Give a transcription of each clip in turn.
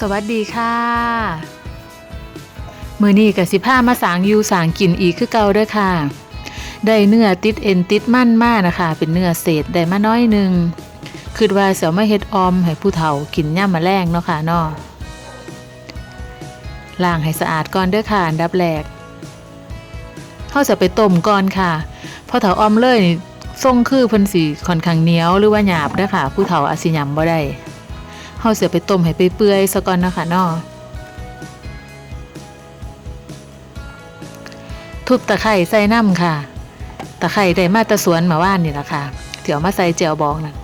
สวัสดีค่ะมือนี้กับสิผ้ามาสางยูสางกินอีกคือเก่าด้อค่ะ ได้เนื้อติดเอ็นติดมั่นมากนะคะ เป็นเนื้อเศษได้มาน้อยหนึ่งคือว่าเสียวมาเฮ็ดออมให้ผู้เฒ่ากินย่ำมาแรงเนาะค่ะนาะล้างให้สะอาดก่อนเด้อค่ะอันดับแรกเขาจะไปต้มก่อนค่ะพอเฒ่าออมเลยนี่ทรงคือเพิ่นสิค่อนข้างเหนียวหรือว่าหยาบเด้อค่ะ ผู้เฒ่าอาจสิยำบ่ได้าเสียไปต้มให้เปื่อยๆซะก่อนนะคะเนาะทุบตะไคร้ใส่น้ำค่ะ ตะไคร้ได้มาตะสวนมาว่านนี่แหละค่ะเดี๋ยวมาใส่เจียวบองนะ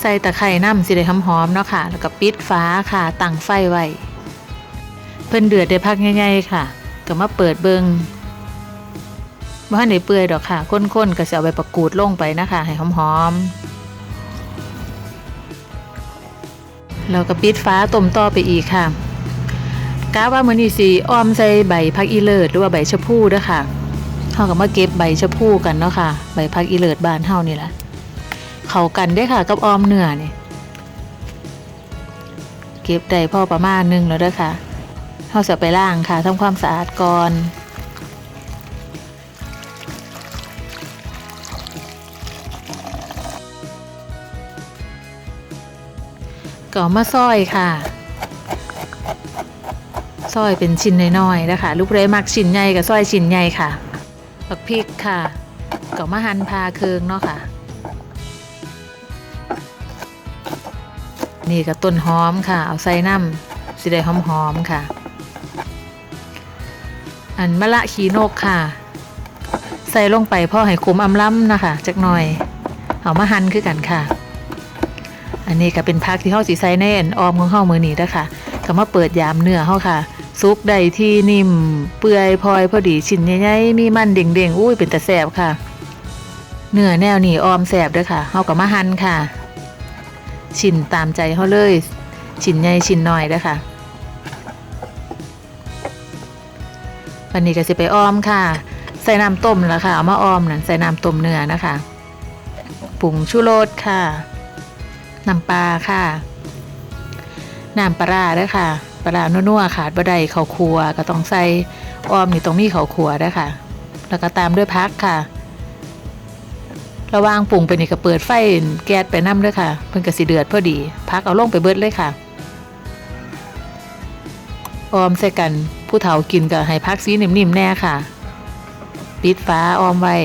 ใส่ตะไคร้น้ำสิได้หอมๆเนาะค่ะ แล้วก็ปิดฟ้าค่ะตั้งไฟไว้ เพิ่นเดือดได้พักง่ายๆค่ะ ก็มาเปิดเบิง บ่ทันได้เปื่อยดอกค่ะข้นๆก็สิเอาใบประกูดลงไปนะคะ ให้หอมๆแล้วก็ปิดฟ้าต้มต่อไปอีกค่ะกะว่ามื้อนี้สิอ้อมใส่ใบพักอีเลิศหรือว่าใบชะพูด้อค่ะเฮาก็มาเก็บใบชะพูกันเนาะค่ะ ใบพักอีเลิศบ้านเฮานี่ล่ะเข้ากันได้ค่ะ กับออมเนื้อนี่เก็บได้พอประมาณหนึงแล้วด้อค่ะเฮาสิเอาไปล้างค่ะทำความสะอาดก่อน ก็เอมาซอยค่ะ ซอยเป็นชิ้นน้อยๆนะคะลูกเรมักชิ้นใหญ่กับซอยชิ้นใหญ่ค่ะบักพริกค่ะก็เอมาหั่นพาเคืองเนาะค่ะ นี่ก็ต้นหอมค่ะ เอาใส่น้ำสิได้หอมๆค่ะ อันมะละขีนกค่ะ ใส่ลงไปพ่อให้คุมอำล้ำนะคะจักหน่อย เอามาหั่นคือกันค่ะ อันนี้ก็เป็นพักที่เฮาสิใส่ในอันออมของเฮามือนี้เด้คะก็มาเปิดยามเนื้อเฮาค่ะ ซุกได้ที่นิ่มเปื่อยพลอยพอดีชิ้นใหญ่ๆมีมันเด้งๆอุ้ยเป็นตาแซ่บค่ะ เนื้อแนวนี้ออมแซ่บด้อค่ะเฮาก็มาหั่นค่ะ ชิ้นตามใจเฮาเลย ชิ้นใหญ่ชิ้นน้อยด้อค่ะวันนี้ก็สิไปออมค่ะ ใส่น้ำต้มแล้วค่ะ เอามาออมนั่นใส่น้ำต้มเนื้อนะคะปรุงชูรสค่ะ น้ำปลาค่ะน้ำปลาด้วยค่ะ ปลาร้านัวๆขาดบ่ได้ข้าวคั่วก็ต้องใส่อ้อมนี่ต้องมีข้าวคั่วด้วยค่ะ แล้วก็ตามด้วยพักค่ะ ระว่างปรุงไปนี่ก็เปิดไฟแก๊สไปน้ำด้วยค่ะ เพิ่นก็สิเดือดพอดี พักเอาลงไปเบิดเลยค่ะ ออมใส่กันผู้เฒ่ากินก็ให้พักสีนิ่มๆแน่ค่ะ ปิดฟ้าออมไว้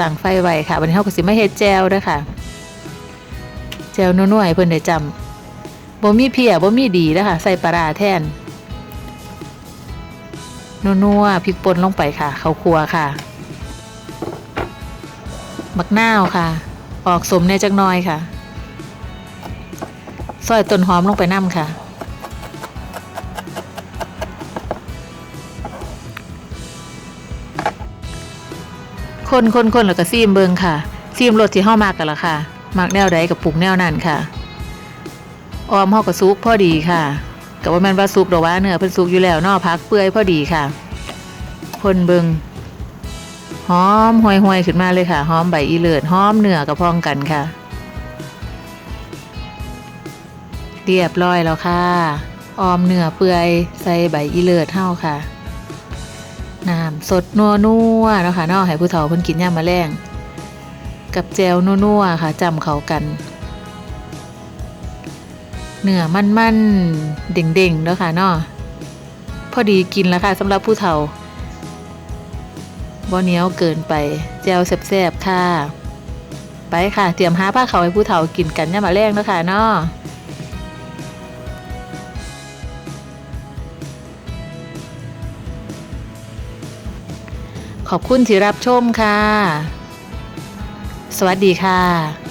ตั้งไฟไว้ค่ะ วันนี้เฮาก็สิมาเฮ็ดแจวด้วยค่ะ แจวนัวๆให้เพิ่นได้จำบ่มีเพียบ่มีดีนะคะใส่ปลาแทนนัวๆพริกป่นลงไปค่ะข้าวคั่วค่ะมักนาวค่ะ ออกสมในจักน่อยค่ะซอยต้นหอมลงไปน้ำค่ะ คนคนคนแล้วก็ซีมเบิงค่ะ ซีมรสที่เฮามากกันละค่ะ มักแนวใดกับปรุงแนวนั้นค่ะออมเฮาก็ซุกพอดีค่ะก็ว่าแม่นว่าซุกดอกว่าเนื้อเพิ่นซุกอยู่แล้วนอพักเปื่อยพอดีค่ะคนเบิงหอมห่วยๆขึ้นมาเลยค่ะหอมใบอีเลิศหอมเนื้อกระพองกันค่ะ เรียบร้อยแล้วค่ะ ออมเนื้อเปื่อยใส่ใบอีเลิศเฮาค่ะน้ำสดนัวนัวนะค่ะนาะให้ผู้เฒ่าเพิ่นกินย่ามาแรง กับแจวนัวๆค่ะจำเขากัน เนื้อมันๆเด้งๆเนาะค่ะเนาะพอดีกินแล้วค่ะสำหรับผู้เฒ่าบ่เหนียวเกินไปแจวแซ่บๆค่ะ ไปค่ะ เตรียมหาผ้าเขาวให้ผู้เฒ่ากินกันย่ามมาแรงเนาะค่ะเนาะขอบคุณที่รับชมค่ะ สวัสดีค่ะ